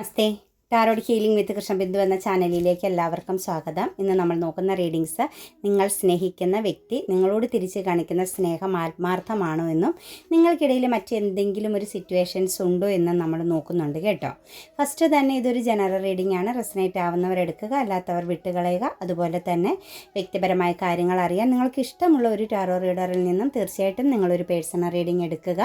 Namaste. Tarot healing with Krishnabindu എന്ന ചാനലിലേക്ക് എല്ലാവർക്കും സ്വാഗതം. ഇന്ന് നമ്മൾ നോക്കുന്ന റീഡിങ്സ് നിങ്ങൾ സ്നേഹിക്കുന്ന വ്യക്തി നിങ്ങളോട് തിരിച്ച് കാണിക്കുന്ന സ്നേഹം ആത്മാർത്ഥമാണോ എന്നും നിങ്ങൾക്കിടയിൽ മറ്റെന്തെങ്കിലും ഒരു സിറ്റുവേഷൻസ് ഉണ്ടോ എന്നും നമ്മൾ നോക്കുന്നുണ്ട് കേട്ടോ. ഫസ്റ്റ് തന്നെ ഇതൊരു ജനറൽ റീഡിംഗ് ആണ്. റെസനേറ്റ് ആവുന്നവർ എടുക്കുക അല്ലാത്തവർ വിട്ടുകളയുക. അതുപോലെ തന്നെ വ്യക്തിപരമായ കാര്യങ്ങൾ അറിയാൻ നിങ്ങൾക്ക് ഇഷ്ടമുള്ള ഒരു ടാറോ റീഡറിൽ നിന്നും തീർച്ചയായിട്ടും നിങ്ങളൊരു പേഴ്സണൽ റീഡിംഗ് എടുക്കുക.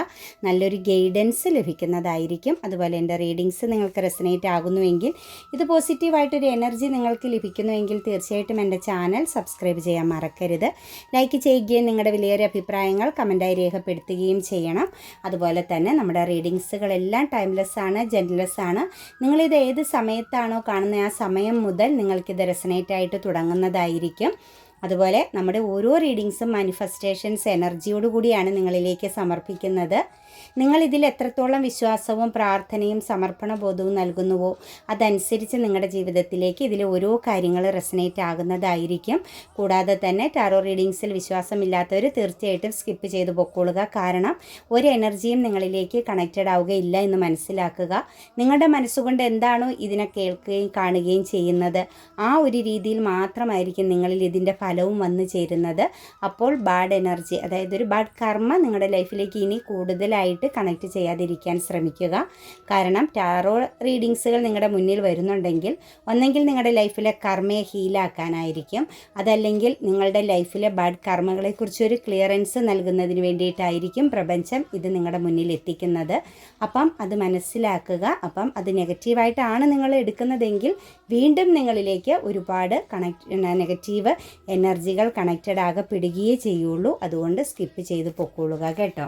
നല്ലൊരു ഗൈഡൻസ് ലഭിക്കുന്നതായിരിക്കും. അതുപോലെ എന്റെ റീഡിങ്സ് നിങ്ങൾക്ക് റെസനേറ്റ് ആകുന്നുവെങ്കിൽ ഇത് പോസിറ്റീവായിട്ടൊരു എനർജി നിങ്ങൾക്ക് ലഭിക്കുന്നുവെങ്കിൽ തീർച്ചയായിട്ടും എന്റെ ചാനൽ സബ്സ്ക്രൈബ് ചെയ്യാൻ മറക്കരുത്. ലൈക്ക് ചെയ്യുകയും നിങ്ങളുടെ വിലയേറിയ അഭിപ്രായങ്ങൾ കമന്റായി രേഖപ്പെടുത്തുകയും ചെയ്യണം. അതുപോലെ തന്നെ നമ്മുടെ റീഡിങ്സുകളെല്ലാം ടൈംലെസ് ആണ് ജെൻലെസ് ആണ് നിങ്ങളിത് ഏത് സമയത്താണോ കാണുന്ന ആ സമയം മുതൽ നിങ്ങൾക്കിത് റെസനേറ്റ് ആയിട്ട് തുടങ്ങുന്നതായിരിക്കും. അതുപോലെ നമ്മുടെ ഓരോ റീഡിങ്സും മാനിഫെസ്റ്റേഷൻസ് എനർജിയോടുകൂടിയാണ് നിങ്ങളിലേക്ക് സമർപ്പിക്കുന്നത്. നിങ്ങൾ ഇതിൽ എത്രത്തോളം വിശ്വാസവും പ്രാർത്ഥനയും സമർപ്പണ ബോധവും നൽകുന്നുവോ അതനുസരിച്ച് നിങ്ങളുടെ ജീവിതത്തിലേക്ക് ഇതിൽ ഓരോ കാര്യങ്ങൾ റെസനേറ്റ് ആകുന്നതായിരിക്കും. കൂടാതെ തന്നെ ടാറോ റീഡിങ്സിൽ വിശ്വാസമില്ലാത്തവർ തീർച്ചയായിട്ടും സ്കിപ്പ് ചെയ്ത് പൊക്കോളുക. കാരണം ഒരു എനർജിയും നിങ്ങളിലേക്ക് കണക്റ്റഡ് ആവുകയില്ല എന്ന് മനസ്സിലാക്കുക. നിങ്ങളുടെ മനസ്സുകൊണ്ട് എന്താണോ ഇതിനെ കേൾക്കുകയും കാണുകയും ചെയ്യുന്നത്. ആ ഒരു രീതിയിൽ മാത്രമായിരിക്കും നിങ്ങളിൽ ഇതിന്റെ ഫലവും വന്നു ചേരുന്നത്. അപ്പോൾ ബാഡ് എനർജി അതായത് ഒരു ബാഡ് കർമ്മ നിങ്ങളുടെ ലൈഫിലേക്ക് ഇനി കൂടുതലായിട്ട് കണക്ട് ചെയ്യാതിരിക്കാൻ ശ്രമിക്കുക. കാരണം ടാറോ റീഡിങ്സുകൾ നിങ്ങളുടെ മുന്നിൽ വരുന്നുണ്ടെങ്കിൽ ഒന്നെങ്കിൽ നിങ്ങളുടെ ലൈഫിലെ കർമ്മയെ ഹീലാക്കാനായിരിക്കും അതല്ലെങ്കിൽ നിങ്ങളുടെ ലൈഫിലെ ബാഡ് കർമ്മകളെക്കുറിച്ച് ഒരു ക്ലിയറൻസ് നൽകുന്നതിന് വേണ്ടിയിട്ടായിരിക്കും പ്രപഞ്ചം ഇത് നിങ്ങളുടെ മുന്നിൽ എത്തിക്കുന്നത്. അപ്പം അത് മനസ്സിലാക്കുക. അപ്പം അത് നെഗറ്റീവായിട്ടാണ് നിങ്ങൾ എടുക്കുന്നതെങ്കിൽ വീണ്ടും നിങ്ങളിലേക്ക് ഒരുപാട് കണക്ട് നെഗറ്റീവ് എനർജികൾ കണക്റ്റഡ് ആകപ്പെടുകയേ ചെയ്യുള്ളൂ. അതുകൊണ്ട് സ്കിപ്പ് ചെയ്ത് പൊക്കോളുക കേട്ടോ.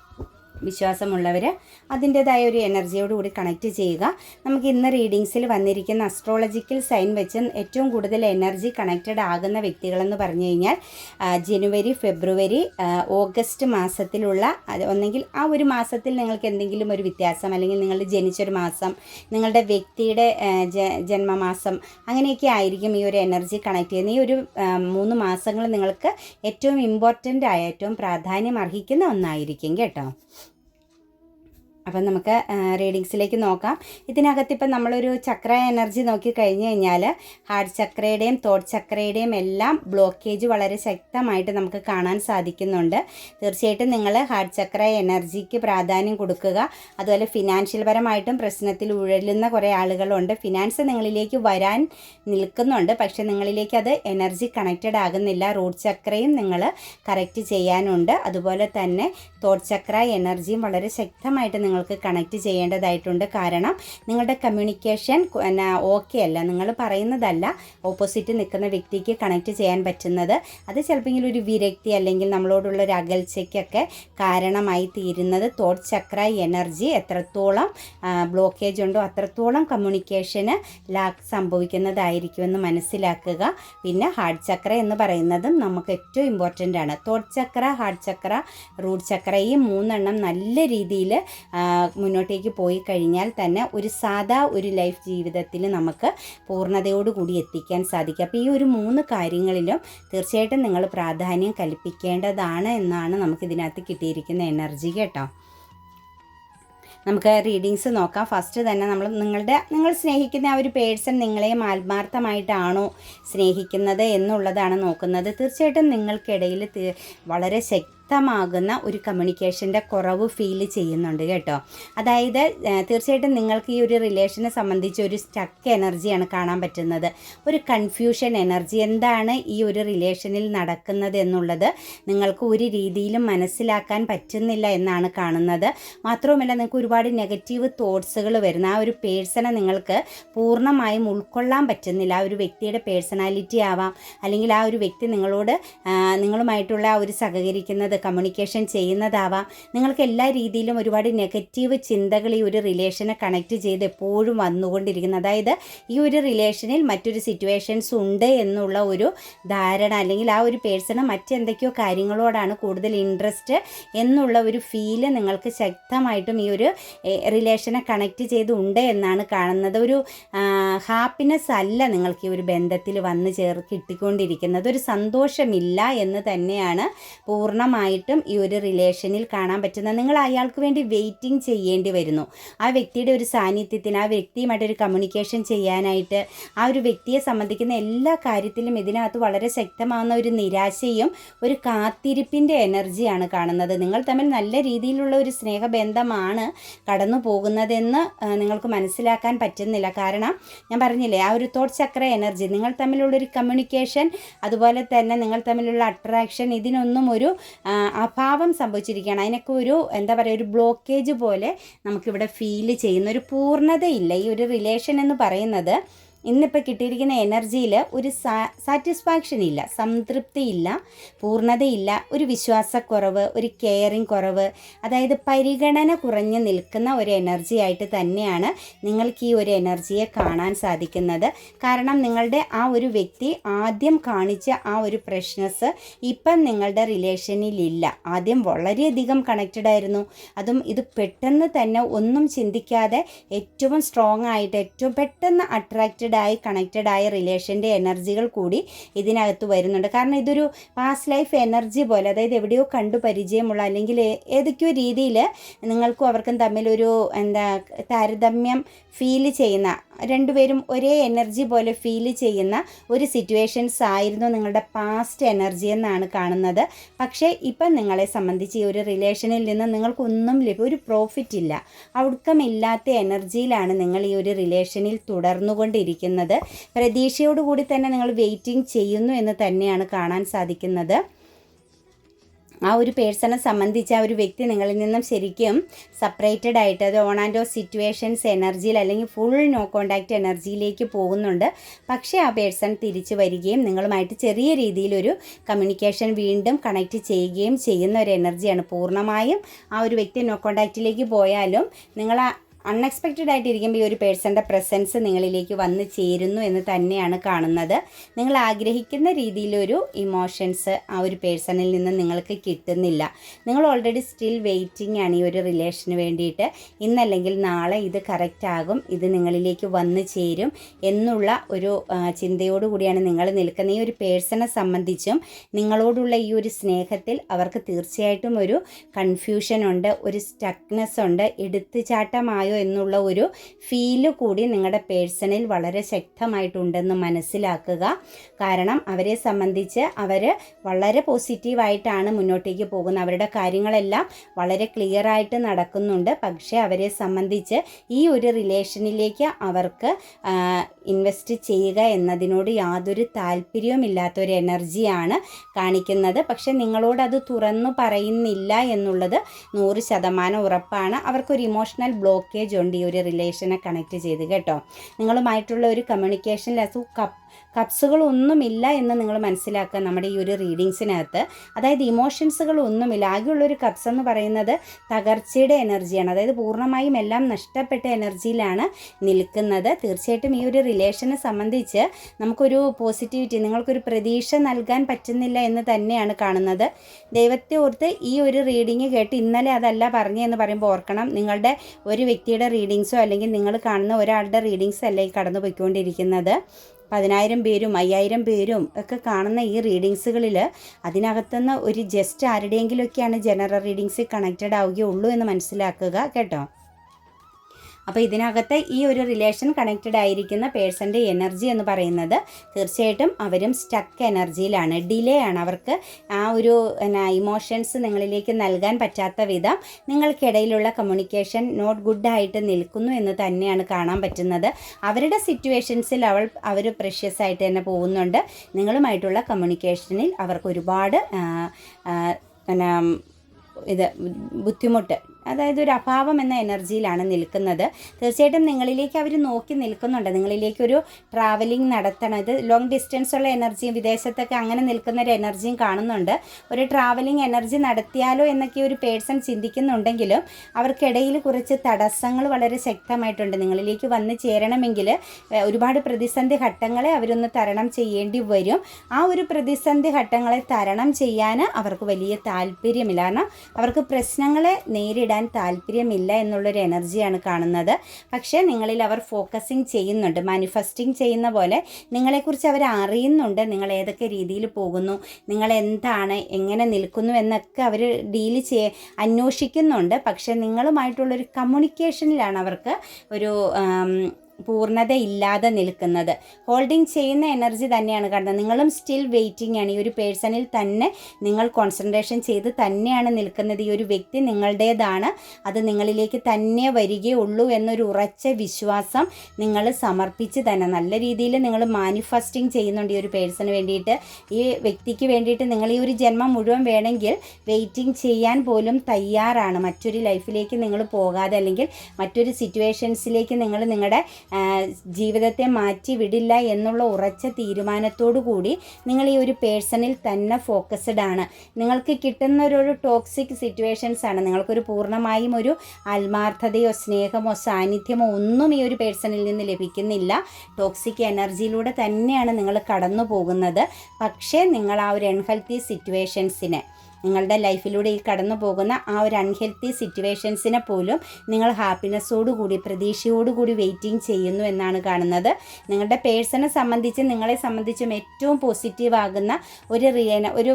വിശ്വാസമുള്ളവർ അതിന്റെതായ ഒരു എനർജിയോട് കൂടി കണക്ട് ചെയ്യുക. നമുക്ക് ഇന്ന് റീഡിങ്സിൽ വന്നിരിക്കുന്ന അസ്ട്രോളജിക്കൽ സൈൻ വെച്ച് ഏറ്റവും കൂടുതൽ എനർജി കണക്റ്റഡ് ആകുന്ന വ്യക്തികളെന്ന് പറഞ്ഞു കഴിഞ്ഞാൽ ജനുവരി ഫെബ്രുവരി ഓഗസ്റ്റ് മാസത്തിലുള്ള ഒന്നെങ്കിൽ ആ ഒരു മാസത്തിൽ നിങ്ങൾക്ക് എന്തെങ്കിലും ഒരു വ്യത്യാസം അല്ലെങ്കിൽ നിങ്ങൾ ജനിച്ചൊരു മാസം നിങ്ങളുടെ വ്യക്തിയുടെ ജന്മമാസം അങ്ങനെയൊക്കെ ആയിരിക്കും ഈ ഒരു എനർജി കണക്ട് ചെയ്യുന്നത്. ഈ ഒരു മൂന്ന് മാസങ്ങൾ നിങ്ങൾക്ക് ഏറ്റവും ഇമ്പോർട്ടന്റ് ആയ ഏറ്റവും പ്രാധാന്യം അർഹിക്കുന്ന ഒന്നായിരിക്കും കേട്ടോ. അപ്പം നമുക്ക് റീഡിങ്സിലേക്ക് നോക്കാം. ഇതിനകത്ത് ഇപ്പം നമ്മളൊരു ചക്ര എനർജി നോക്കി കഴിഞ്ഞ് കഴിഞ്ഞാൽ ഹാർട്ട് ചക്രയുടെയും തോട്ട് ചക്രയുടെയും എല്ലാം ബ്ലോക്കേജ് വളരെ ശക്തമായിട്ട് നമുക്ക് കാണാൻ സാധിക്കുന്നുണ്ട്. തീർച്ചയായിട്ടും നിങ്ങൾ ഹാർട്ട് ചക്ര എനർജിക്ക് പ്രാധാന്യം കൊടുക്കുക. അതുപോലെ ഫിനാൻഷ്യൽ പരമായിട്ടും പ്രശ്നത്തിൽ ഉഴലുന്ന കുറേ ആളുകളുണ്ട്. ഫിനാൻസ് നിങ്ങളിലേക്ക് വരാൻ നിൽക്കുന്നുണ്ട്. പക്ഷേ നിങ്ങളിലേക്ക് അത് എനർജി കണക്റ്റഡ് ആകുന്നില്ല. റൂട്ട് ചക്രയും നിങ്ങൾ കറക്റ്റ് ചെയ്യാനുണ്ട്. അതുപോലെ തന്നെ തോട്ട് ചക്ര എനർജിയും വളരെ ശക്തമായിട്ട് നിങ്ങൾക്ക് കണക്റ്റ് ചെയ്യേണ്ടതായിട്ടുണ്ട്. കാരണം നിങ്ങളുടെ കമ്മ്യൂണിക്കേഷൻ ഓക്കെ അല്ല. നിങ്ങൾ പറയുന്നതല്ല. ഓപ്പോസിറ്റ് നിൽക്കുന്ന വ്യക്തിക്ക് കണക്ട് ചെയ്യാൻ പറ്റുന്നത്. അത് ചിലപ്പോൾ ഒരു വിരക്തി അല്ലെങ്കിൽ നമ്മളോടുള്ള ഒരു അകൽച്ചയ്ക്കൊക്കെ കാരണമായി തീരുന്നത്. തോട്ട് ചക്ര എനർജി എത്രത്തോളം ബ്ലോക്കേജ് ഉണ്ടോ അത്രത്തോളം കമ്മ്യൂണിക്കേഷന് ലാക്ക് സംഭവിക്കുന്നതായിരിക്കുമെന്ന് മനസ്സിലാക്കുക. പിന്നെ ഹാർട്ട് ചക്ര എന്ന് പറയുന്നതും നമുക്ക് ഏറ്റവും ഇമ്പോർട്ടന്റ് ആണ്. Thought chakra heart chakra root chakra ഈ മൂന്നെണ്ണം നല്ല രീതിയിൽ മുന്നോട്ടേക്ക് പോയി കഴിഞ്ഞാൽ തന്നെ ഒരു സാധാ ഒരു ലൈഫ് ജീവിതത്തിൽ നമുക്ക് പൂർണതയോടുകൂടി എത്തിക്കാൻ സാധിക്കും. അപ്പോൾ ഈ ഒരു മൂന്ന് കാര്യങ്ങളിലും തീർച്ചയായിട്ടും നിങ്ങൾ പ്രാധാന്യം കൽപ്പിക്കേണ്ടതാണ് എന്നാണ് നമുക്ക് ഇതിനകത്ത് കിട്ടിയിരിക്കുന്ന എനർജി കേട്ടോ. നമുക്ക് റീഡിങ്സ് നോക്കാം. ഫസ്റ്റ് തന്നെ നമ്മൾ നിങ്ങളുടെ നിങ്ങൾ സ്നേഹിക്കുന്ന ആ ഒരു പേഴ്സൺ നിങ്ങളെയും ആത്മാർത്ഥമായിട്ടാണോ സ്നേഹിക്കുന്നത് എന്നുള്ളതാണ് നോക്കുന്നത്. തീർച്ചയായിട്ടും നിങ്ങൾക്കിടയിൽ വളരെ വളരെ ശക്തമാകുന്ന ഒരു കമ്മ്യൂണിക്കേഷന്റെ കുറവ് ഫീൽ ചെയ്യുന്നുണ്ട് കേട്ടോ. അതായത് തീർച്ചയായിട്ടും നിങ്ങൾക്ക് ഈ ഒരു റിലേഷനെ സംബന്ധിച്ച് ഒരു സ്റ്റക്ക് എനർജിയാണ് കാണാൻ പറ്റുന്നത്. ഒരു കൺഫ്യൂഷൻ എനർജി എന്താണ് ഈ ഒരു റിലേഷനിൽ നടക്കുന്നത് എന്നുള്ളത് നിങ്ങൾക്ക് ഒരു രീതിയിലും മനസ്സിലാക്കാൻ പറ്റുന്നില്ല എന്നാണ് കാണുന്നത്. മാത്രവുമല്ല നിങ്ങൾക്ക് ഒരുപാട് നെഗറ്റീവ് തോട്ട്സുകൾ വരുന്ന ആ ഒരു പേഴ്സണെ നിങ്ങൾക്ക് പൂർണമായും ഉൾക്കൊള്ളാൻ പറ്റുന്നില്ല. ആ ഒരു വ്യക്തിയുടെ പേഴ്സണാലിറ്റി ആവാം. അല്ലെങ്കിൽ ആ ഒരു വ്യക്തി നിങ്ങളോട് നിങ്ങളുമായിട്ടുള്ള ആ ഒരു സഹകരിക്കുന്നത് കമ്മ്യൂണിക്കേഷൻ ചെയ്യുന്നതാവാം. നിങ്ങൾക്ക് എല്ലാ രീതിയിലും ഒരുപാട് നെഗറ്റീവ് ചിന്തകൾ ഈ ഒരു റിലേഷനെ കണക്ട് ചെയ്ത് എപ്പോഴും വന്നുകൊണ്ടിരിക്കുന്നത്. അതായത് ഈ ഒരു റിലേഷനിൽ മറ്റൊരു സിറ്റുവേഷൻസ് ഉണ്ട് എന്നുള്ള ഒരു ധാരണ അല്ലെങ്കിൽ ആ ഒരു പേഴ്സണ് മറ്റെന്തൊക്കെയോ കാര്യങ്ങളോടാണ് കൂടുതൽ ഇൻട്രസ്റ്റ് എന്നുള്ള ഒരു ഫീൽ നിങ്ങൾക്ക് ശക്തമായിട്ടും ഈ ഒരു റിലേഷനെ കണക്ട് ചെയ്തുണ്ട് എന്നാണ് കാണുന്നത്. ഒരു ഹാപ്പിനെസ് അല്ല നിങ്ങൾക്ക് ഈ ഒരു ബന്ധത്തിൽ വന്ന് ചേർ കിട്ടിക്കൊണ്ടിരിക്കുന്നത്. ഒരു സന്തോഷമില്ല എന്ന് തന്നെയാണ് പൂർണമായിട്ടും ഈ ഒരു റിലേഷനിൽ കാണാൻ പറ്റുന്ന നിങ്ങൾ അയാൾക്ക് വേണ്ടി വെയിറ്റിംഗ് ചെയ്യേണ്ടി വരുന്നു. ആ വ്യക്തിയുടെ ഒരു സാന്നിധ്യത്തിന് ആ വ്യക്തിയുമായിട്ട് ഒരു കമ്മ്യൂണിക്കേഷൻ ചെയ്യാനായിട്ട് ആ ഒരു വ്യക്തിയെ സംബന്ധിക്കുന്ന എല്ലാ കാര്യത്തിലും ഇതിനകത്ത് വളരെ ശക്തമാകുന്ന ഒരു നിരാശയും ഒരു കാത്തിരിപ്പിന്റെ എനർജിയാണ് കാണുന്നത്. നിങ്ങൾ തമ്മിൽ നല്ല രീതിയിലുള്ള ഒരു സ്നേഹബന്ധമാണ് കടന്നു പോകുന്നതെന്ന് നിങ്ങൾക്ക് മനസ്സിലാക്കാൻ പറ്റുന്നില്ല. കാരണം ഞാൻ പറഞ്ഞില്ലേ ആ ഒരു തോട്ട് ചക്ര എനർജി നിങ്ങൾ തമ്മിലുള്ളൊരു കമ്മ്യൂണിക്കേഷൻ അതുപോലെ തന്നെ നിങ്ങൾ തമ്മിലുള്ള അട്രാക്ഷൻ ഇതിനൊന്നും ഒരു അഭാവം സംഭവിച്ചിരിക്കുകയാണ്. അതിനൊക്കെ ഒരു എന്താ പറയുക ഒരു ബ്ലോക്കേജ് പോലെ നമുക്കിവിടെ ഫീൽ ചെയ്യുന്ന ഒരു പൂർണതയില്ല. ഈ ഒരു റിലേഷൻ എന്ന് പറയുന്നത് ഇന്നിപ്പോൾ കിട്ടിയിരിക്കുന്ന എനർജിയിൽ ഒരു സാറ്റിസ്ഫാക്ഷൻ ഇല്ല സംതൃപ്തി ഇല്ല പൂർണതയില്ല ഒരു വിശ്വാസക്കുറവ് ഒരു കെയറിങ് കുറവ് അതായത് പരിഗണന കുറഞ്ഞു നിൽക്കുന്ന ഒരു എനർജി ആയിട്ട് തന്നെയാണ് നിങ്ങൾക്ക് ഈ ഒരു എനർജിയെ കാണാൻ സാധിക്കുന്നത്. കാരണം നിങ്ങളുടെ ആ ഒരു വ്യക്തി ആദ്യം കാണിച്ച ആ ഒരു പ്രശ്നസ് ഇപ്പം നിങ്ങളുടെ റിലേഷനിലില്ല ആദ്യം വളരെയധികം കണക്റ്റഡ് ആയിരുന്നു. അതും ഇത് പെട്ടെന്ന് തന്നെ ഒന്നും ചിന്തിക്കാതെ ഏറ്റവും സ്ട്രോങ് ആയിട്ട് ഏറ്റവും പെട്ടെന്ന് അട്രാക്റ്റഡ് ആയി കണക്റ്റഡ് ആയ റിലേഷന്റെ എനർജികൾ കൂടി ഇതിനകത്ത് വരുന്നുണ്ട്. കാരണം ഇതൊരു പാസ്റ്റ് ലൈഫ് എനർജി പോലെ അതായത് എവിടെയോ കണ്ടു പരിചയമുള്ള അല്ലെങ്കിൽ ഏതൊക്കെയോ രീതിയിൽ നിങ്ങൾക്കും അവർക്കും തമ്മിലൊരു എന്താ താരതമ്യം ഫീൽ ചെയ്യുന്ന രണ്ടുപേരും ഒരേ എനർജി പോലെ ഫീൽ ചെയ്യുന്ന ഒരു സിറ്റുവേഷൻസ് ആയിരുന്നു നിങ്ങളുടെ പാസ്റ്റ് എനർജി എന്നാണ് കാണുന്നത്. പക്ഷേ ഇപ്പം നിങ്ങളെ സംബന്ധിച്ച് ഈ ഒരു റിലേഷനിൽ നിന്ന് നിങ്ങൾക്കൊന്നും ലഭ്യം ഒരു പ്രോഫിറ്റ് ഇല്ല. ഔട്ട്കം ഇല്ലാത്ത എനർജിയിലാണ് നിങ്ങൾ ഈ ഒരു റിലേഷനിൽ തുടർന്നുകൊണ്ടിരിക്കുന്നത്. പ്രതീക്ഷയോടുകൂടി തന്നെ നിങ്ങൾ വെയിറ്റിംഗ് ചെയ്യുന്നു എന്ന് തന്നെയാണ് കാണാൻ സാധിക്കുന്നത്. ആ ഒരു പേഴ്സണെ സംബന്ധിച്ച് ആ ഒരു വ്യക്തി നിങ്ങളിൽ നിന്നും ശരിക്കും സെപ്പറേറ്റഡ് ആയിട്ട് അത് ഓൺ ആൻഡ് ഓഫ് സിറ്റുവേഷൻസ് എനർജിയിൽ അല്ലെങ്കിൽ ഫുൾ നോ കോണ്ടാക്റ്റ് എനർജിയിലേക്ക് പോകുന്നുണ്ട്. പക്ഷേ ആ പേഴ്സൺ തിരിച്ചു വരികയും നിങ്ങളുമായിട്ട് ചെറിയ രീതിയിലൊരു കമ്മ്യൂണിക്കേഷൻ വീണ്ടും കണക്ട് ചെയ്യുകയും ചെയ്യുന്ന ഒരു എനർജിയാണ് പൂർണമായും ആ ഒരു വ്യക്തി നോ കോണ്ടാക്റ്റിലേക്ക് പോയാലും നിങ്ങൾ അൺഎക്സ്പെക്റ്റഡ് ആയിട്ടിരിക്കുമ്പോൾ ഈ ഒരു പേഴ്സന്റെ പ്രസൻസ് നിങ്ങളിലേക്ക് വന്ന് ചേരുന്നു എന്ന് തന്നെയാണ് കാണുന്നത്. നിങ്ങൾ ആഗ്രഹിക്കുന്ന രീതിയിലൊരു ഇമോഷൻസ് ആ ഒരു പേഴ്സണിൽ നിന്ന് നിങ്ങൾക്ക് കിട്ടുന്നില്ല. നിങ്ങൾ ഓൾറെഡി സ്റ്റിൽ വെയിറ്റിംഗ് ആണ് ഈ ഒരു റിലേഷന് വേണ്ടിയിട്ട്. ഇന്നല്ലെങ്കിൽ നാളെ ഇത് കറക്റ്റ് ആകും ഇത് നിങ്ങളിലേക്ക് വന്ന് ചേരും എന്നുള്ള ഒരു ചിന്തയോടു കൂടിയാണ് നിങ്ങൾ നിൽക്കുന്ന ഈ ഒരു പേഴ്സണെ സംബന്ധിച്ചും നിങ്ങളോടുള്ള ഈ ഒരു സ്നേഹത്തിൽ അവർക്ക് തീർച്ചയായിട്ടും ഒരു കൺഫ്യൂഷൻ ഉണ്ട് ഒരു സ്റ്റക്നെസ് ഉണ്ട്. എടുത്തുചാട്ടമായോ എന്നുള്ള ഒരു ഫീൽ കൂടി നിങ്ങളുടെ പേഴ്സണിൽ വളരെ ശക്തമായിട്ടുണ്ടെന്ന് മനസ്സിലാക്കുക. കാരണം അവരെ സംബന്ധിച്ച് അവർ വളരെ പോസിറ്റീവായിട്ടാണ് മുന്നോട്ടേക്ക് പോകുന്നത്. അവരുടെ കാര്യങ്ങളെല്ലാം വളരെ ക്ലിയർ ആയിട്ട് നടക്കുന്നുണ്ട്. പക്ഷേ അവരെ സംബന്ധിച്ച് ഈ ഒരു റിലേഷനിലേക്ക് അവർക്ക് ഇൻവെസ്റ്റ് ചെയ്യുക എന്നതിനോട് യാതൊരു താല്പര്യവുമില്ലാത്ത ഒരു എനർജിയാണ് കാണിക്കുന്നത്. പക്ഷേ നിങ്ങളോട് അത് തുറന്നു പറയുന്നില്ല എന്നുള്ളത് നൂറ് ശതമാനം ഉറപ്പാണ്. അവർക്കൊരു ഇമോഷണൽ ബ്ലോക്കേജ് ഉണ്ട് ഈ ഒരു റിലേഷനെ കണക്ട് ചെയ്ത് കേട്ടോ. നിങ്ങളുമായിട്ടുള്ള ഒരു കമ്മ്യൂണിക്കേഷൻ അത് കപ്പ് കപ്സുകളൊന്നുമില്ല എന്ന് നിങ്ങൾ മനസ്സിലാക്കുക നമ്മുടെ ഈ ഒരു റീഡിങ്സിനകത്ത്. അതായത് ഇമോഷൻസുകൾ ഒന്നുമില്ല ആകെയുള്ളൊരു കപ്സ് എന്ന് പറയുന്നത് തകർച്ചയുടെ എനർജിയാണ്. അതായത് പൂർണമായും എല്ലാം നഷ്ടപ്പെട്ട എനർജിയിലാണ് നിൽക്കുന്നത്. തീർച്ചയായിട്ടും ഈ ഒരു റിലേഷനെ സംബന്ധിച്ച് നമുക്കൊരു പോസിറ്റിവിറ്റി നിങ്ങൾക്കൊരു പ്രതീക്ഷ നൽകാൻ പറ്റുന്നില്ല എന്ന് തന്നെയാണ് കാണുന്നത്. ദൈവത്തെ ഓർത്ത് ഈ ഒരു റീഡിങ് കേട്ട് ഇന്നലെ അതല്ല പറഞ്ഞു എന്ന് പറയുമ്പോൾ ഓർക്കണം. നിങ്ങളുടെ ഒരു വ്യക്തിയുടെ റീഡിങ്സോ അല്ലെങ്കിൽ നിങ്ങൾ കാണുന്ന ഒരാളുടെ റീഡിങ്സ് അല്ല ഈ കടന്നു പോയിക്കൊണ്ടിരിക്കുന്നത് പതിനായിരം പേരും അയ്യായിരം പേരും ഒക്കെ കാണുന്ന ഈ റീഡിങ്സുകളിൽ അതിനകത്തുനിന്ന് ഒരു ജസ്റ്റ് ആരുടെയെങ്കിലുമൊക്കെയാണ് ജനറൽ റീഡിങ്സ് കണക്റ്റഡ് ആവുകയുള്ളൂ എന്ന് മനസ്സിലാക്കുക കേട്ടോ? അപ്പോൾ ഇതിനകത്ത് ഈ ഒരു റിലേഷൻ കണക്റ്റഡ് ആയിരിക്കുന്ന പേഴ്സന്റെ എനർജി എന്ന് പറയുന്നത് തീർച്ചയായിട്ടും അവരും സ്റ്റക്ക് എനർജിയിലാണ് ഡിലേ ആണ്. അവർക്ക് ആ ഒരു ഇമോഷൻസ് നിങ്ങളിലേക്ക് നൽകാൻ പറ്റാത്ത വിധം നിങ്ങൾക്കിടയിലുള്ള കമ്മ്യൂണിക്കേഷൻ നോട്ട് ഗുഡ് ആയിട്ട് നിൽക്കുന്നു എന്ന് തന്നെയാണ് കാണാൻ പറ്റുന്നത്. അവരുടെ സിറ്റുവേഷൻസിൽ അവൾ അവർ പ്രഷ്യസ് ആയിട്ട് തന്നെ പോകുന്നുണ്ട്. നിങ്ങളുമായിട്ടുള്ള കമ്മ്യൂണിക്കേഷനിൽ അവർക്ക് ഒരുപാട് ഇത് ബുദ്ധിമുട്ട് അതായത് ഒരു അഭാവം എന്ന എനർജിയിലാണ് നിൽക്കുന്നത്. തീർച്ചയായിട്ടും നിങ്ങളിലേക്ക് അവർ നോക്കി നിൽക്കുന്നുണ്ട്. നിങ്ങളിലേക്ക് ഒരു ട്രാവലിംഗ് നടത്തണം. ഇത് ലോങ് ഡിസ്റ്റൻസ് ഉള്ള എനർജിയും വിദേശത്തൊക്കെ അങ്ങനെ നിൽക്കുന്ന ഒരു എനർജിയും കാണുന്നുണ്ട്. ഒരു ട്രാവലിംഗ് എനർജി നടത്തിയാലോ എന്നൊക്കെ ഒരു പേഴ്സൺ ചിന്തിക്കുന്നുണ്ടെങ്കിലും അവർക്കിടയിൽ കുറച്ച് തടസ്സങ്ങൾ വളരെ ശക്തമായിട്ടുണ്ട്. നിങ്ങളിലേക്ക് വന്ന് ചേരണമെങ്കിൽ ഒരുപാട് പ്രതിസന്ധി ഘട്ടങ്ങളെ അവരൊന്ന് തരണം ചെയ്യേണ്ടി വരും. ആ ഒരു പ്രതിസന്ധി ഘട്ടങ്ങളെ തരണം ചെയ്യാൻ അവർക്ക് വലിയ താല്പര്യമില്ല. കാരണം അവർക്ക് പ്രശ്നങ്ങളെ നേരിടാൻ ഇടപെടാൻ താല്പര്യമില്ല എന്നുള്ളൊരു എനർജിയാണ് കാണുന്നത്. പക്ഷേ നിങ്ങളിൽ അവർ ഫോക്കസിങ് ചെയ്യുന്നുണ്ട്. മാനിഫെസ്റ്റിംഗ് ചെയ്യുന്ന പോലെ നിങ്ങളെക്കുറിച്ച് അവർ അറിയുന്നുണ്ട്. നിങ്ങൾ ഏതൊക്കെ രീതിയിൽ പോകുന്നു നിങ്ങൾ എന്താണ് എങ്ങനെ നിൽക്കുന്നു എന്നൊക്കെ അവർ ഡീൽ ചെയ്യ അന്വേഷിക്കുന്നുണ്ട്. പക്ഷേ നിങ്ങളുമായിട്ടുള്ളൊരു കമ്മ്യൂണിക്കേഷനിലാണ് അവർക്ക് ഒരു ആം, പൂർണത ഇല്ലാതെ നിൽക്കുന്നത്. ഹോൾഡിംഗ് ചെയ്യുന്ന എനർജി തന്നെയാണ് കാരണം നിങ്ങളും സ്റ്റിൽ വെയിറ്റിംഗ് ആണ്. ഈ ഒരു പേഴ്സണിൽ തന്നെ നിങ്ങൾ കോൺസെൻട്രേഷൻ ചെയ്ത് തന്നെയാണ് നിൽക്കുന്നത്. ഈ ഒരു വ്യക്തി നിങ്ങളുടേതാണ്. അത് നിങ്ങളിലേക്ക് തന്നെ വരികയുള്ളൂ എന്നൊരു ഉറച്ച വിശ്വാസം നിങ്ങൾ സമർപ്പിച്ച് തന്നെ നല്ല രീതിയിൽ നിങ്ങൾ മാനിഫെസ്റ്റിംഗ് ചെയ്യുന്നുണ്ട് ഈ ഒരു പേഴ്സണ് വേണ്ടിയിട്ട്. ഈ വ്യക്തിക്ക് വേണ്ടിയിട്ട് നിങ്ങൾ ഈ ഒരു ജന്മം മുഴുവൻ വേണമെങ്കിൽ വെയിറ്റിംഗ് ചെയ്യാൻ പോലും തയ്യാറാണ്. മറ്റൊരു ലൈഫിലേക്ക് നിങ്ങൾ പോകാതെ അല്ലെങ്കിൽ മറ്റൊരു സിറ്റുവേഷൻസിലേക്ക് നിങ്ങൾ നിങ്ങളുടെ ജീവിതത്തെ മാറ്റി വിടില്ല എന്നുള്ള ഉറച്ച തീരുമാനത്തോടു കൂടി നിങ്ങൾ ഈ ഒരു പേഴ്സണിൽ തന്നെ ഫോക്കസ്ഡ് ആണ്. നിങ്ങൾക്ക് കിട്ടുന്ന ഒരു ടോക്സിക് സിറ്റുവേഷൻസ് ആണ്. നിങ്ങൾക്കൊരു പൂർണമായും ഒരു ആത്മാർത്ഥതയോ സ്നേഹമോ സാന്നിധ്യമോ ഒന്നും ഈ ഒരു പേഴ്സണിൽ നിന്ന് ലഭിക്കുന്നില്ല. ടോക്സിക് എനർജിയിലൂടെ തന്നെയാണ് നിങ്ങൾ കടന്നു പോകുന്നത് പക്ഷേ നിങ്ങൾ ആ ഒരു അൺഹെൽത്തി സിറ്റുവേഷൻസിനെ നിങ്ങളുടെ ലൈഫിലൂടെ ഈ കടന്നു പോകുന്ന ആ ഒരു അൺഹെൽത്തി സിറ്റുവേഷൻസിനെ പോലും നിങ്ങൾ ഹാപ്പിനെസ്സോടുകൂടി പ്രതീക്ഷയോടുകൂടി വെയിറ്റിംഗ് ചെയ്യുന്നു എന്നാണ് കാണുന്നത്. നിങ്ങളുടെ പേഴ്സണെ സംബന്ധിച്ച് നിങ്ങളെ സംബന്ധിച്ചും ഏറ്റവും പോസിറ്റീവ് ആകുന്ന ഒരു ഒരു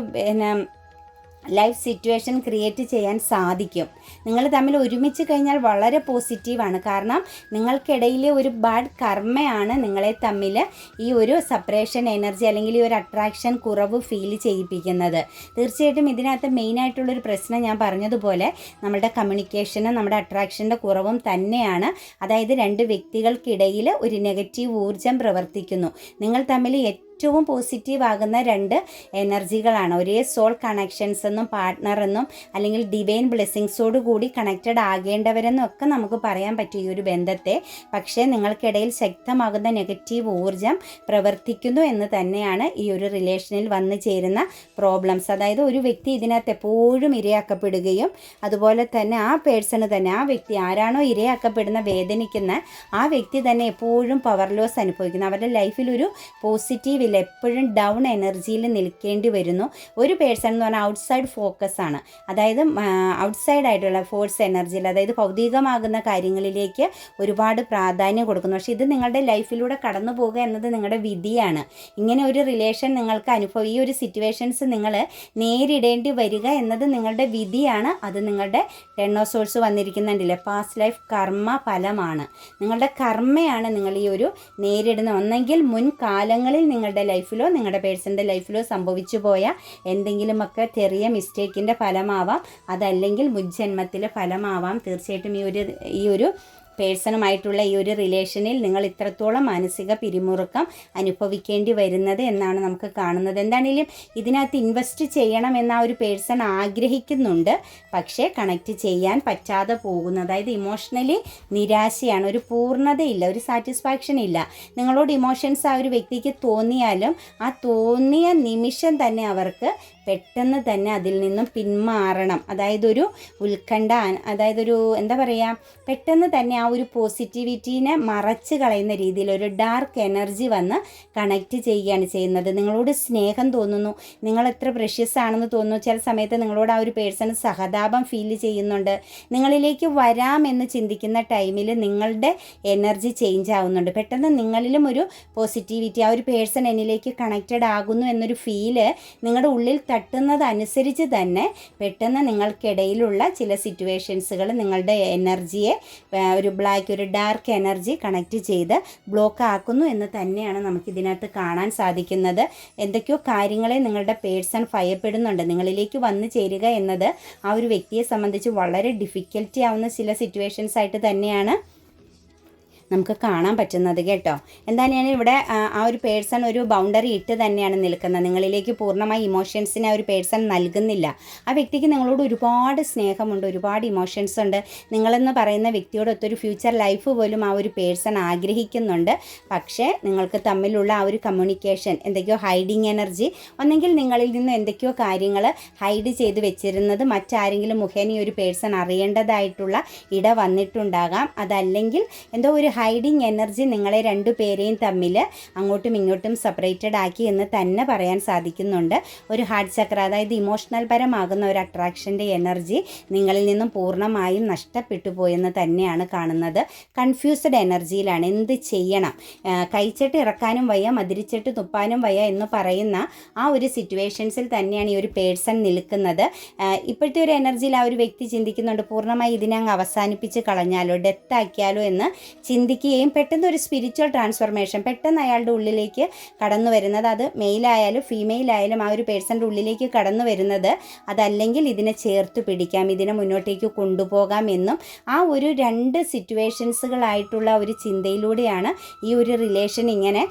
ലൈഫ് സിറ്റുവേഷൻ ക്രിയേറ്റ് ചെയ്യാൻ സാധിക്കും. നിങ്ങൾ തമ്മിൽ ഒരുമിച്ച് കഴിഞ്ഞാൽ വളരെ പോസിറ്റീവാണ് കാരണം നിങ്ങൾക്കിടയിലെ ഒരു ബാഡ് കർമ്മയാണ് നിങ്ങളെ തമ്മിൽ ഈ ഒരു സെപ്പറേഷൻ എനർജി അല്ലെങ്കിൽ ഈ ഒരു അട്രാക്ഷൻ കുറവ് ഫീൽ ചെയ്യിപ്പിക്കുന്നത്. തീർച്ചയായിട്ടും ഇതിനകത്ത് മെയിനായിട്ടുള്ളൊരു പ്രശ്നം ഞാൻ പറഞ്ഞതുപോലെ നമ്മുടെ കമ്മ്യൂണിക്കേഷനും നമ്മുടെ അട്രാക്ഷന്റെ കുറവും തന്നെയാണ്. അതായത് രണ്ട് വ്യക്തികൾക്കിടയിൽ ഒരു നെഗറ്റീവ് ഊർജം പ്രവർത്തിക്കുന്നു. നിങ്ങൾ തമ്മിൽ ഏറ്റവും പോസിറ്റീവ് ആകുന്ന രണ്ട് എനർജികളാണ്. ഒരേ സോൾ കണക്ഷൻസ് എന്നും പാർട്ട്ണർ എന്നും അല്ലെങ്കിൽ ഡിവൈൻ ബ്ലെസ്സിങ്സോട് കൂടി കണക്റ്റഡ് ആകേണ്ടവരെന്നും ഒക്കെ നമുക്ക് പറയാൻ പറ്റും ഈ ഒരു ബന്ധത്തെ. പക്ഷേ നിങ്ങൾക്കിടയിൽ ശക്തമാകുന്ന നെഗറ്റീവ് ഊർജം പ്രവർത്തിക്കുന്നു എന്ന് തന്നെയാണ് ഈ ഒരു റിലേഷനിൽ വന്നു ചേരുന്ന പ്രോബ്ലംസ് അതായത് ഒരു വ്യക്തി ഇതിനകത്ത് എപ്പോഴും ഇരയാക്കപ്പെടുകയും അതുപോലെ തന്നെ ആ പേഴ്സണ് തന്നെ ആ വ്യക്തി ആരാണോ ഇരയാക്കപ്പെടുന്ന വേദനിക്കുന്ന ആ വ്യക്തി തന്നെ എപ്പോഴും പവർ ലോസ് അനുഭവിക്കുന്നു. അവരുടെ ലൈഫിൽ ഒരു പോസിറ്റീവ് ഇല്ല എപ്പോഴും ഡൗൺ എനർജിയിൽ നിൽക്കേണ്ടി വരുന്നു. ഒരു പേഴ്സൺ എന്ന് പറഞ്ഞാൽ ഔട്ട്സൈഡ് ഫോക്കസ് ആണ്. അതായത് ഔട്ട്സൈഡ് ആയിട്ടുള്ള ഫോഴ്സ് എനർജിയിൽ അതായത് ഭൗതികമാകുന്ന കാര്യങ്ങളിലേക്ക് ഒരുപാട് പ്രാധാന്യം കൊടുക്കുന്നു. പക്ഷേ ഇത് നിങ്ങളുടെ ലൈഫിലൂടെ കടന്നു പോകുക എന്നത് നിങ്ങളുടെ വിധിയാണ്. ഇങ്ങനെ ഒരു റിലേഷൻ നിങ്ങൾക്ക് അനുഭവം ഈ ഒരു സിറ്റുവേഷൻസ് നിങ്ങൾ നേരിടേണ്ടി വരിക എന്നത് നിങ്ങളുടെ വിധിയാണ്. അത് നിങ്ങളുടെ ടെണ്ണോ സോഴ്സ് വന്നിരിക്കുന്നുണ്ടല്ലേ? പാസ്റ്റ് ലൈഫ് കർമ്മ ഫലമാണ്. നിങ്ങളുടെ കർമ്മയാണ് നിങ്ങൾ ഈ ഒരു നേരിടുന്ന ഒന്നെങ്കിൽ മുൻകാലങ്ങളിൽ നിങ്ങളുടെ ലൈഫിലോ നിങ്ങളുടെ പേഴ്സന്റെ ലൈഫിലോ സംഭവിച്ചു പോയ എന്തെങ്കിലുമൊക്കെ ചെറിയ മിസ്റ്റേക്കിന്റെ ഫലമാവാം. അതല്ലെങ്കിൽ മുജ്ജന്മത്തിലെ ഫലമാവാം. തീർച്ചയായിട്ടും ഈ ഒരു ഈ ഒരു പേഴ്സണുമായിട്ടുള്ള ഈ ഒരു റിലേഷനിൽ നിങ്ങൾ ഇത്രത്തോളം മാനസിക പിരിമുറുക്കം അനുഭവിക്കേണ്ടി വരുന്നത് എന്നാണ് നമുക്ക് കാണുന്നത്. എന്താണെങ്കിലും ഇതിനകത്ത് ഇൻവെസ്റ്റ് ചെയ്യണം എന്ന ഒരു പേഴ്സൺ ആഗ്രഹിക്കുന്നുണ്ട്. പക്ഷേ കണക്റ്റ് ചെയ്യാൻ പറ്റാതെ പോകുന്നു. അതായത് ഇമോഷണലി നിരാശയാണ്. ഒരു പൂർണതയില്ല. ഒരു സാറ്റിസ്ഫാക്ഷൻ ഇല്ല. നിങ്ങളോട് ഇമോഷൻസ് ആ ഒരു വ്യക്തിക്ക് തോന്നിയാലും ആ തോന്നിയ നിമിഷം തന്നെ അവർക്ക് പെട്ടെന്ന് തന്നെ അതിൽ നിന്നും പിന്മാറണം. അതായത് ഒരു ഉത്കണ്ഠ അതായത് ഒരു എന്താ പറയുക പെട്ടെന്ന് തന്നെ ആ ഒരു പോസിറ്റിവിറ്റീനെ മറച്ച് കളയുന്ന രീതിയിൽ ഒരു ഡാർക്ക് എനർജി വന്ന് കണക്റ്റ് ചെയ്യുകയാണ് ചെയ്യുന്നത്. നിങ്ങളോട് സ്നേഹം തോന്നുന്നു. നിങ്ങൾ എത്ര പ്രഷ്യസ് ആണെന്ന് തോന്നുന്നു. ചില സമയത്ത് നിങ്ങളോട് ആ ഒരു പേഴ്സൺ സഹതാപം ഫീൽ ചെയ്യുന്നുണ്ട്. നിങ്ങളിലേക്ക് വരാമെന്ന് ചിന്തിക്കുന്ന ടൈമിൽ നിങ്ങളുടെ എനർജി ചേഞ്ച് ആവുന്നുണ്ട്. പെട്ടെന്ന് നിങ്ങളിലും ഒരു പോസിറ്റിവിറ്റി ആ ഒരു പേഴ്സൺ എന്നിലേക്ക് കണക്റ്റഡ് ആകുന്നു എന്നൊരു ഫീൽ നിങ്ങളുടെ ഉള്ളിൽ തട്ടുന്നതനുസരിച്ച് തന്നെ പെട്ടെന്ന് നിങ്ങൾക്കിടയിലുള്ള ചില സിറ്റുവേഷൻസുകൾ നിങ്ങളുടെ എനർജിയെ ഒരു ബ്ലാക്ക് ഒരു ഡാർക്ക് എനർജി കണക്റ്റ് ചെയ്ത് ബ്ലോക്ക് ആക്കുന്നു എന്ന് തന്നെയാണ് നമുക്കിതിനകത്ത് കാണാൻ സാധിക്കുന്നത്. എന്തൊക്കെയോ കാര്യങ്ങളെ നിങ്ങളുടെ പേഴ്സൺ ഭയപ്പെടുന്നുണ്ട്. നിങ്ങളിലേക്ക് വന്നു ചേരുക എന്നത് ആ ഒരു വ്യക്തിയെ സംബന്ധിച്ച് വളരെ ഡിഫിക്കൽറ്റി ആവുന്ന ചില സിറ്റുവേഷൻസ് ആയിട്ട് തന്നെയാണ്. നമുക്ക് കാണാൻ പറ്റുന്നത് കേട്ടോ. എന്താ ഞാൻ ഇവിടെ ആ, ഒരു പേഴ്സൺ ഒരു ബൗണ്ടറി ഇട്ട് തന്നെയാണ് നിൽക്കുന്നത്. നിങ്ങളിലേക്ക് പൂർണമായി ഇമോഷൻസിനെ ആ ഒരു പേഴ്സൺ നൽകുന്നില്ല. ആ വ്യക്തിക്ക് നിങ്ങളോട് ഒരുപാട് സ്നേഹമുണ്ട് ഒരുപാട് ഇമോഷൻസ് ഉണ്ട്. നിങ്ങളെന്ന് പറയുന്ന വ്യക്തിയോടൊത്തൊരു ഫ്യൂച്ചർ ലൈഫ് പോലും ആ ഒരു പേഴ്സൺ ആഗ്രഹിക്കുന്നുണ്ട്. പക്ഷേ നിങ്ങൾക്ക് തമ്മിലുള്ള ആ ഒരു കമ്മ്യൂണിക്കേഷൻ എന്തൊക്കെയോ ഹൈഡിങ് എനർജി ഒന്നെങ്കിൽ നിങ്ങളിൽ നിന്ന് എന്തൊക്കെയോ കാര്യങ്ങൾ ഹൈഡ് ചെയ്ത് വെച്ചിരുന്നത് മറ്റാരെങ്കിലും മുഖേന ഒരു പേഴ്സൺ അറിയേണ്ടതായിട്ടുള്ള ഇട വന്നിട്ടുണ്ടാകാം. അതല്ലെങ്കിൽ എന്തോ ഒരു ഹൈഡിങ് എനർജി നിങ്ങളെ രണ്ടു പേരെയും തമ്മിൽ അങ്ങോട്ടും ഇങ്ങോട്ടും സെപ്പറേറ്റഡ് ആക്കി എന്ന് തന്നെ പറയാൻ സാധിക്കുന്നുണ്ട്. ഒരു ഹാർട്ട് ചക്ര അതായത് ഇമോഷണൽ പരമാകുന്ന ഒരു അട്രാക്ഷന്റെ എനർജി നിങ്ങളിൽ നിന്നും പൂർണമായും നഷ്ടപ്പെട്ടു പോയെന്ന് തന്നെയാണ് കാണുന്നത്. കൺഫ്യൂസ്ഡ് എനർജിയിലാണ് എന്ത് ചെയ്യണം? കഴിച്ചിട്ട് ഇറക്കാനും വയ്യ മതിരിച്ചിട്ട് തുപ്പാനും വയ്യ എന്ന് പറയുന്ന ആ ഒരു സിറ്റുവേഷൻസിൽ തന്നെയാണ് ഈ ഒരു പേഴ്സൺ നിൽക്കുന്നത്. ഇപ്പോഴത്തെ ഒരു എനർജിയിൽ ആ ഒരു വ്യക്തി ചിന്തിക്കുന്നുണ്ട് പൂർണമായി ഇതിനെ അങ്ങ് അവസാനിപ്പിച്ച് കളഞ്ഞാലോ ഡെത്ത് ആക്കിയാലോ എന്ന് ചിന്തിക്കുകയും പെട്ടെന്ന് ഒരു സ്പിരിച്വൽ ട്രാൻസ്ഫർമേഷൻ പെട്ടെന്ന് അയാളുടെ ഉള്ളിലേക്ക് കടന്നു വരുന്നത്. അത് മെയിലായാലും ഫീമെയിലായാലും ആ ഒരു പേഴ്സന്റെ ഉള്ളിലേക്ക് കടന്നു വരുന്നത് അതല്ലെങ്കിൽ ഇതിനെ ചേർത്ത് പിടിക്കാം ഇതിനെ മുന്നോട്ടേക്ക് കൊണ്ടുപോകാം എന്നും ആ ഒരു രണ്ട് സിറ്റുവേഷൻസുകളായിട്ടുള്ള ഒരു ചിന്തയിലൂടെയാണ് ഈ ഒരു റിലേഷൻ ഇങ്ങനെ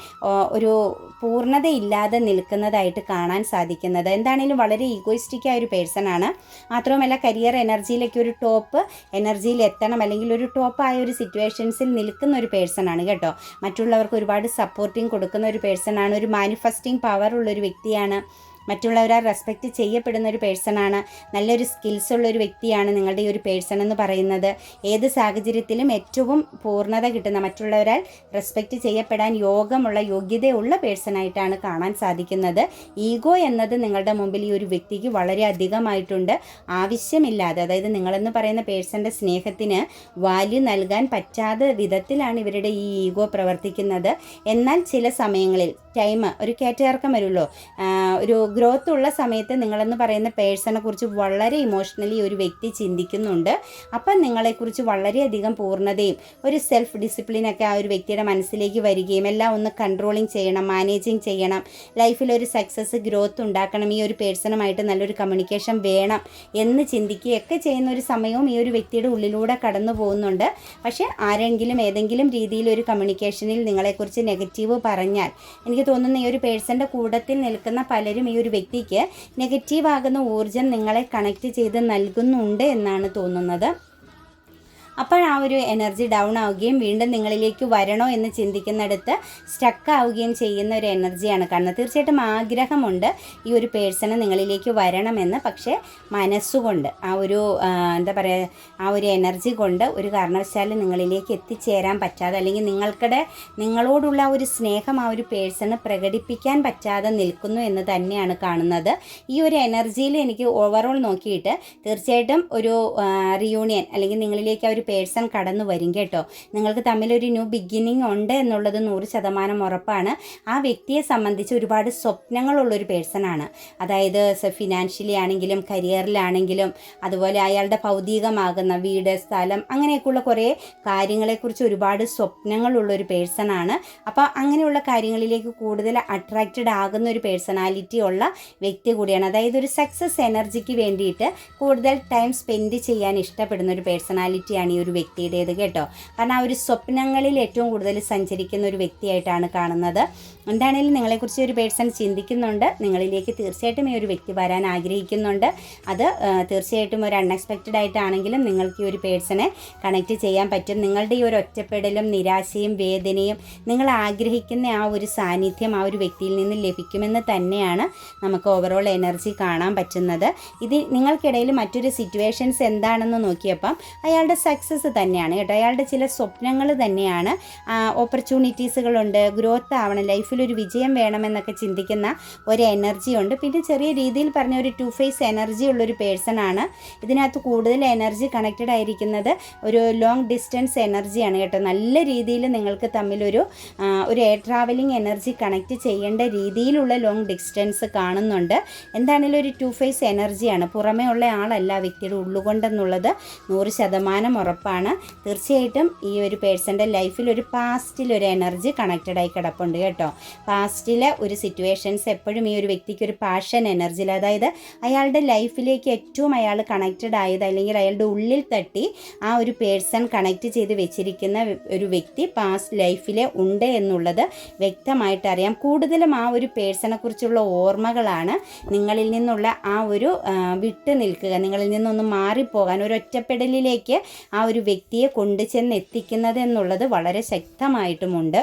ഒരു പൂർണതയില്ലാതെ നിൽക്കുന്നതായിട്ട് കാണാൻ സാധിക്കുന്നത്. എന്താണെങ്കിലും വളരെ ഈഗോയിസ്റ്റിക് ആയ ഒരു ആണ്. മാത്രവുമല്ല കരിയർ എനർജിയിലേക്ക് ഒരു ടോപ്പ് എനർജിയിൽ എത്തണം. അല്ലെങ്കിൽ ഒരു ടോപ്പ് ആയ ഒരു സിറ്റുവേഷൻസിൽ നിൽക്കുന്ന ഒരു പേഴ്സൺ ആണ് കേട്ടോ. മറ്റുള്ളവർക്ക് ഒരുപാട് സപ്പോർട്ടിങ് കൊടുക്കുന്ന ഒരു പേഴ്സൺ ആണ് ഒരു മാനിഫെസ്റ്റിംഗ് പവർ ഉള്ള ഒരു വ്യക്തിയാണ്. മറ്റുള്ളവരാൽ റെസ്പെക്റ്റ് ചെയ്യപ്പെടുന്ന ഒരു പേഴ്സണാണ് നല്ലൊരു സ്കിൽസ് ഉള്ള ഒരു വ്യക്തിയാണ് നിങ്ങളുടെ ഈ ഒരു പേഴ്സൺ എന്ന് പറയുന്നത്. ഏത് സാഹചര്യത്തിലും ഏറ്റവും പൂർണത കിട്ടുന്ന മറ്റുള്ളവരാൽ റെസ്പെക്റ്റ് ചെയ്യപ്പെടാൻ യോഗമുള്ള യോഗ്യതയുള്ള പേഴ്സണായിട്ടാണ് കാണാൻ സാധിക്കുന്നത്. ഈഗോ എന്നത് നിങ്ങളുടെ മുമ്പിൽ ഈ ഒരു വ്യക്തിക്ക് വളരെ അധികമായിട്ടുണ്ട്. ആവശ്യമില്ലാതെ അതായത് നിങ്ങളെന്ന് പറയുന്ന പേഴ്സന്റെ സ്നേഹത്തിന് വാല്യൂ നൽകാൻ പറ്റാത്ത വിധത്തിലാണ് ഇവരുടെ ഈ ഈഗോ പ്രവർത്തിക്കുന്നത്. എന്നാൽ ചില സമയങ്ങളിൽ ടൈം ഒരു കയറ്റയിറക്കം വരുമല്ലോ ഒരു ഗ്രോത്ത് ഉള്ള സമയത്ത് നിങ്ങളെന്ന് പറയുന്ന പേഴ്സണെ കുറിച്ച് വളരെ ഇമോഷണലി ഒരു വ്യക്തി ചിന്തിക്കുന്നുണ്ട്. അപ്പം നിങ്ങളെക്കുറിച്ച് വളരെയധികം പൂർണതയും ഒരു സെൽഫ് ഡിസിപ്ലിനൊക്കെ ആ ഒരു വ്യക്തിയുടെ മനസ്സിലേക്ക് വരികയും എല്ലാം ഒന്ന് കൺട്രോളിങ് ചെയ്യണം മാനേജിങ് ചെയ്യണം ലൈഫിൽ ഒരു സക്സസ് ഗ്രോത്ത് ഉണ്ടാക്കണം ഈ ഒരു പേഴ്സണുമായിട്ട് നല്ലൊരു കമ്മ്യൂണിക്കേഷൻ വേണം എന്ന് ചിന്തിക്കുകയൊക്കെ ചെയ്യുന്ന ഒരു സമയവും ഈ ഒരു വ്യക്തിയുടെ ഉള്ളിലൂടെ കടന്നു പോകുന്നുണ്ട്. പക്ഷേ ആരെങ്കിലും ഏതെങ്കിലും രീതിയിൽ ഒരു കമ്മ്യൂണിക്കേഷനിൽ നിങ്ങളെക്കുറിച്ച് നെഗറ്റീവ് പറഞ്ഞാൽ എനിക്ക് തോന്നുന്നു ഈ ഒരു പേഴ്സന്റെ കൂടത്തിൽ നിൽക്കുന്ന പലരും ഈ വ്യക്തിക്ക് നെഗറ്റീവ് ആകുന്ന ഊർജം നിങ്ങളെ കണക്ട് ചെയ്ത് നൽകുന്നുണ്ട് എന്നാണ് തോന്നുന്നത്. അപ്പോൾ ആ ഒരു എനർജി ഡൗൺ ആവുകയും വീണ്ടും നിങ്ങളിലേക്ക് വരണോ എന്ന് ചിന്തിക്കുന്നിടത്ത് സ്റ്റക്ക് ആവുകയും ചെയ്യുന്ന ഒരു എനർജിയാണ് കാണുന്നത്. തീർച്ചയായിട്ടും ആഗ്രഹമുണ്ട് ഈ ഒരു പേഴ്സണ് നിങ്ങളിലേക്ക് വരണമെന്ന്. പക്ഷേ മനസ്സുകൊണ്ട് ആ ഒരു എന്താ പറയുക ആ ഒരു എനർജി കൊണ്ട് ഒരു കാരണവശാലും നിങ്ങളിലേക്ക് എത്തിച്ചേരാൻ പറ്റാതെ അല്ലെങ്കിൽ നിങ്ങൾക്കിടെ നിങ്ങളോടുള്ള ഒരു സ്നേഹം ആ ഒരു പേഴ്സണ് പ്രകടിപ്പിക്കാൻ പറ്റാതെ നിൽക്കുന്നു എന്ന് തന്നെയാണ് കാണുന്നത്. ഈ ഒരു എനർജിയിൽ എനിക്ക് ഓവറോൾ നോക്കിയിട്ട് തീർച്ചയായിട്ടും ഒരു റിയൂണിയൻ അല്ലെങ്കിൽ നിങ്ങളിലേക്ക് ആ ഒരു പേഴ്സൺ കടന്നു വരും കേട്ടോ. നിങ്ങൾക്ക് തമ്മിലൊരു ന്യൂ ബിഗിനിങ് ഉണ്ട് എന്നുള്ളത് നൂറ് ശതമാനം ഉറപ്പാണ്. ആ വ്യക്തിയെ സംബന്ധിച്ച് ഒരുപാട് സ്വപ്നങ്ങളുള്ളൊരു പേഴ്സണാണ് അതായത് ഫിനാൻഷ്യലി ആണെങ്കിലും കരിയറിലാണെങ്കിലും അതുപോലെ അയാളുടെ ഭൗതികമാകുന്ന വീട് സ്ഥലം അങ്ങനെയൊക്കെയുള്ള കുറേ കാര്യങ്ങളെക്കുറിച്ച് ഒരുപാട് സ്വപ്നങ്ങളുള്ളൊരു പേഴ്സണാണ് അപ്പോൾ അങ്ങനെയുള്ള കാര്യങ്ങളിലേക്ക് കൂടുതൽ അട്രാക്റ്റഡ് ആകുന്ന ഒരു പേഴ്സണാലിറ്റി ഉള്ള വ്യക്തി കൂടിയാണ്. അതായത് ഒരു സക്സസ് എനർജിക്ക് വേണ്ടിയിട്ട് കൂടുതൽ ടൈം സ്പെൻഡ് ചെയ്യാൻ ഇഷ്ടപ്പെടുന്ന ഒരു പേഴ്സണാലിറ്റിയാണ് ഒരു വ്യക്തിയുടേത് കേട്ടോ. കാരണം ആ ഒരു സ്വപ്നങ്ങളിൽ ഏറ്റവും കൂടുതൽ സഞ്ചരിക്കുന്ന ഒരു വ്യക്തിയായിട്ടാണ് കാണുന്നത്. എന്താണെങ്കിലും നിങ്ങളെക്കുറിച്ച് ഒരു പേഴ്സൺ ചിന്തിക്കുന്നുണ്ട്. നിങ്ങളിലേക്ക് തീർച്ചയായിട്ടും ഈ ഒരു വ്യക്തി വരാൻ ആഗ്രഹിക്കുന്നുണ്ട്. അത് തീർച്ചയായിട്ടും ഒരു അൺഎക്സ്പെക്റ്റഡ് ആയിട്ടാണെങ്കിലും നിങ്ങൾക്ക് ഈ ഒരു പേഴ്സണെ കണക്റ്റ് ചെയ്യാൻ പറ്റും. നിങ്ങളുടെ ഈ ഒരു ഒറ്റപ്പെടലും നിരാശയും വേദനയും നിങ്ങൾ ആഗ്രഹിക്കുന്ന ആ ഒരു സാന്നിധ്യം ആ ഒരു വ്യക്തിയിൽ നിന്ന് ലഭിക്കുമെന്ന് തന്നെയാണ് നമുക്ക് ഓവറോൾ എനർജി കാണാൻ പറ്റുന്നത്. ഇത് നിങ്ങൾക്കിടയിൽ മറ്റൊരു സിറ്റുവേഷൻസ് എന്താണെന്ന് നോക്കിയപ്പം അയാളുടെ സക്സസ് തന്നെയാണ് കേട്ടോ. അയാളുടെ ചില സ്വപ്നങ്ങൾ തന്നെയാണ് ഓപ്പർച്യൂണിറ്റീസുകളുണ്ട് ഗ്രോത്ത് ആവണം ലൈഫിൽ ഒരു വിജയം വേണമെന്നൊക്കെ ചിന്തിക്കുന്ന ഒരു എനർജി ഉണ്ട്. പിന്നെ ചെറിയ രീതിയിൽ പറഞ്ഞ ഒരു ടു ഫേസ് എനർജി ഉള്ളൊരു പേഴ്സൺ ആണ്. ഇതിനകത്ത് കൂടുതൽ എനർജി കണക്റ്റഡ് ആയിരിക്കുന്നത് ഒരു ലോങ് ഡിസ്റ്റൻസ് എനർജിയാണ് കേട്ടോ. നല്ല രീതിയിൽ നിങ്ങൾക്ക് തമ്മിലൊരു ഒരു എയർ ട്രാവലിംഗ് എനർജി കണക്റ്റ് ചെയ്യേണ്ട രീതിയിലുള്ള ലോങ് ഡിസ്റ്റൻസ് കാണുന്നുണ്ട്. എന്താണെങ്കിലും ഒരു ടു ഫേസ് എനർജിയാണ് പുറമേ ഉള്ള ആളല്ല വ്യക്തിയുടെ ഉള്ളുകൊണ്ടെന്നുള്ളത് നൂറ് ശതമാനം ഉറപ്പാണ്. തീർച്ചയായിട്ടും ഈ ഒരു പേഴ്സന്റെ ലൈഫിൽ ഒരു പാസ്റ്റിൽ ഒരു എനർജി കണക്റ്റഡ് ആയി കിടപ്പുണ്ട് കേട്ടോ. പാസ്റ്റിലെ ഒരു സിറ്റുവേഷൻസ് എപ്പോഴും ഈ ഒരു വ്യക്തിക്ക് ഒരു പാഷൻ എനർജിയിൽ അതായത് അയാളുടെ ലൈഫിലേക്ക് ഏറ്റവും അയാൾ കണക്റ്റഡ് ആയത് അല്ലെങ്കിൽ അയാളുടെ ഉള്ളിൽ തട്ടി ആ ഒരു പേഴ്സൺ കണക്റ്റ് ചെയ്ത് വെച്ചിരിക്കുന്ന ഒരു വ്യക്തി പാസ്റ്റ് ലൈഫിലെ ഉണ്ട് എന്നുള്ളത് വ്യക്തമായിട്ട് അറിയാം. കൂടുതലും ആ ഒരു പേഴ്സണെ കുറിച്ചുള്ള ഓർമ്മകളാണ് നിങ്ങളിൽ നിന്നുള്ള ആ ഒരു വിട്ടു നിൽക്കുക നിങ്ങളിൽ നിന്നൊന്ന് മാറിപ്പോകാൻ ഒരു ഒറ്റപ്പെടലിലേക്ക് ആ ഒരു വ്യക്തിയെ കൊണ്ടുചെന്ന് എത്തിക്കുന്നത് എന്നുള്ളത് വളരെ ശക്തമായിട്ടുമുണ്ട്.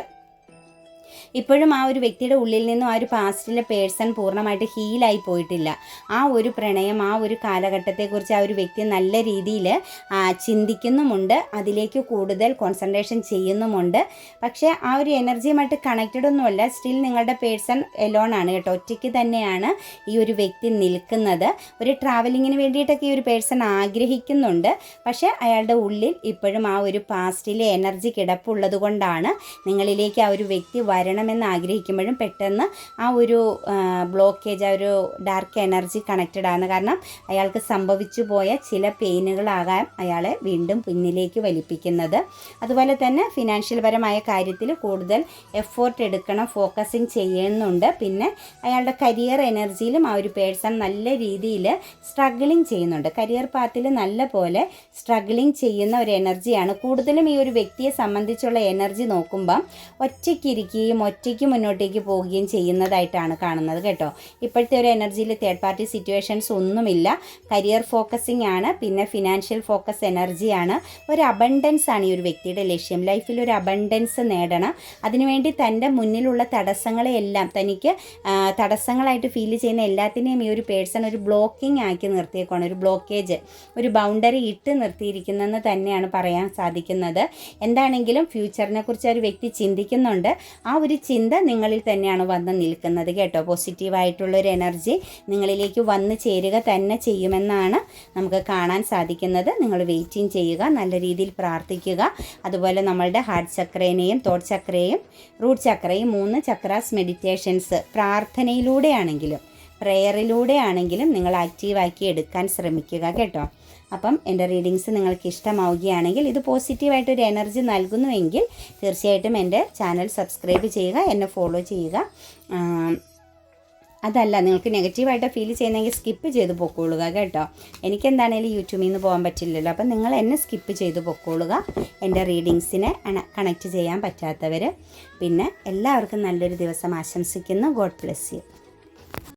ഇപ്പോഴും ആ ഒരു വ്യക്തിയുടെ ഉള്ളിൽ നിന്നും ആ ഒരു പാസ്റ്റിലെ പേഴ്സൺ പൂർണമായിട്ട് ഹീലായി പോയിട്ടില്ല. ആ ഒരു പ്രണയം ആ ഒരു കാലഘട്ടത്തെക്കുറിച്ച് ആ ഒരു വ്യക്തി നല്ല രീതിയിൽ ചിന്തിക്കുന്നുമുണ്ട്. അതിലേക്ക് കൂടുതൽ കോൺസെൻട്രേഷൻ ചെയ്യുന്നുമുണ്ട്. പക്ഷേ ആ ഒരു എനർജിയുമായിട്ട് കണക്റ്റഡ് ഒന്നുമല്ല. സ്റ്റിൽ നിങ്ങളുടെ പേഴ്സൺ എലോൺ ആണ് കേട്ടോ. ഒറ്റയ്ക്ക് തന്നെയാണ് ഈ ഒരു വ്യക്തി നിൽക്കുന്നത്. ഒരു ട്രാവലിങ്ങിന് വേണ്ടിയിട്ടൊക്കെ ഈ ഒരു പേഴ്സൺ ആഗ്രഹിക്കുന്നുണ്ട്. പക്ഷേ അയാളുടെ ഉള്ളിൽ ഇപ്പോഴും ആ ഒരു പാസ്റ്റിലെ എനർജി കിടപ്പുള്ളത് കൊണ്ടാണ് നിങ്ങളിലേക്ക് ആ ഒരു വ്യക്തി വരണമെന്ന് ആഗ്രഹിക്കുമ്പോഴും പെട്ടെന്ന് ആ ഒരു ബ്ലോക്കേജ് ആ ഒരു ഡാർക്ക് എനർജി കണക്റ്റഡ് ആണ്. കാരണം അയാൾക്ക് സംഭവിച്ചു പോയ ചില പെയിനുകളാകാൻ അയാളെ വീണ്ടും പിന്നിലേക്ക് വലിപ്പിക്കുന്നത്. അതുപോലെ തന്നെ ഫിനാൻഷ്യൽ പരമായ കാര്യത്തിൽ കൂടുതൽ എഫേർട്ട് എടുക്കണം ഫോക്കസിങ് ചെയ്യുന്നുണ്ട്. പിന്നെ അയാളുടെ കരിയർ എനർജിയിലും ആ ഒരു പേഴ്സൺ നല്ല രീതിയിൽ സ്ട്രഗിളിങ് ചെയ്യുന്നുണ്ട്. കരിയർ പാത്തിൽ നല്ല പോലെ സ്ട്രഗിളിങ് ചെയ്യുന്ന ഒരു എനർജിയാണ് കൂടുതലും ഈ ഒരു വ്യക്തിയെ സംബന്ധിച്ചുള്ള എനർജി നോക്കുമ്പം ഒറ്റയ്ക്ക് ഇരിക്കുകയും ഒറ്റയ്ക്ക് മുന്നോട്ടേക്ക് പോവുകയും ചെയ്യുന്നതായിട്ടാണ് കാണുന്നത് കേട്ടോ. ഇപ്പോഴത്തെ ഒരു എനർജിയിൽ തേർഡ് പാർട്ടി സിറ്റുവേഷൻസ് ഒന്നുമില്ല. കരിയർ ഫോക്കസിംഗ് ആണ്. പിന്നെ ഫിനാൻഷ്യൽ ഫോക്കസ് എനർജിയാണ് ഒരു അബണ്ടൻസ് ആണ് ഈ ഒരു വ്യക്തിയുടെ ലക്ഷ്യം. ലൈഫിൽ ഒരു അബണ്ടൻസ് നേടണം. അതിനുവേണ്ടി തന്റെ മുന്നിലുള്ള തടസ്സങ്ങളെയെല്ലാം തനിക്ക് തടസ്സങ്ങളായിട്ട് ഫീൽ ചെയ്യുന്ന എല്ലാത്തിനെയും ഈ ഒരു പേഴ്സൺ ഒരു ബ്ലോക്കിംഗ് ആക്കി നിർത്തിയേക്കാണ് ഒരു ബ്ലോക്കേജ് ഒരു ബൗണ്ടറി ഇട്ട് നിർത്തിയിരിക്കുന്നതെന്ന് തന്നെയാണ് പറയാൻ സാധിക്കുന്നത്. എന്താണെങ്കിലും ഫ്യൂച്ചറിനെ കുറിച്ച് ഒരു വ്യക്തി ചിന്തിക്കുന്നുണ്ട്. ആ ഒരു ചിന്ത നിങ്ങളിൽ തന്നെയാണ് വന്ന് നിൽക്കുന്നത് കേട്ടോ. പോസിറ്റീവായിട്ടുള്ളൊരു എനർജി നിങ്ങളിലേക്ക് വന്ന് ചേരുക തന്നെ ചെയ്യുമെന്നാണ് നമുക്ക് കാണാൻ സാധിക്കുന്നത്. നിങ്ങൾ വെയിറ്റിംഗ് ചെയ്യുക നല്ല രീതിയിൽ പ്രാർത്ഥിക്കുക. അതുപോലെ നമ്മളുടെ ഹാർട്ട് ചക്രേനെയും തോട്ട് ചക്രയും റൂട്ട് ചക്രയും മൂന്ന് ചക്രാസ് മെഡിറ്റേഷൻസ് പ്രാർത്ഥനയിലൂടെയാണെങ്കിലും പ്രേയറിലൂടെയാണെങ്കിലും നിങ്ങൾ ആക്റ്റീവാക്കി എടുക്കാൻ ശ്രമിക്കുക കേട്ടോ. അപ്പം എന്റെ റീഡിങ്സ് നിങ്ങൾക്ക് ഇഷ്ടമാവുകയാണെങ്കിൽ ഇത് പോസിറ്റീവായിട്ടൊരു എനർജി നൽകുന്നുവെങ്കിൽ തീർച്ചയായിട്ടും എന്റെ ചാനൽ സബ്സ്ക്രൈബ് ചെയ്യുക എന്നെ ഫോളോ ചെയ്യുക. അതല്ല നിങ്ങൾക്ക് നെഗറ്റീവായിട്ട് ഫീൽ ചെയ്യുന്നെങ്കിൽ സ്കിപ്പ് ചെയ്ത് പൊക്കോളുക കേട്ടോ. എനിക്കെന്താണേലും യൂട്യൂബിൽ നിന്ന് പോകാൻ പറ്റില്ലല്ലോ അപ്പം നിങ്ങൾ എന്നെ സ്കിപ്പ് ചെയ്ത് പൊക്കോളുക. എന്റെ റീഡിങ്സിനെ കണക്ട് ചെയ്യാൻ പറ്റാത്തവർ പിന്നെ എല്ലാവർക്കും നല്ലൊരു ദിവസം ആശംസിക്കുന്നു. God bless you.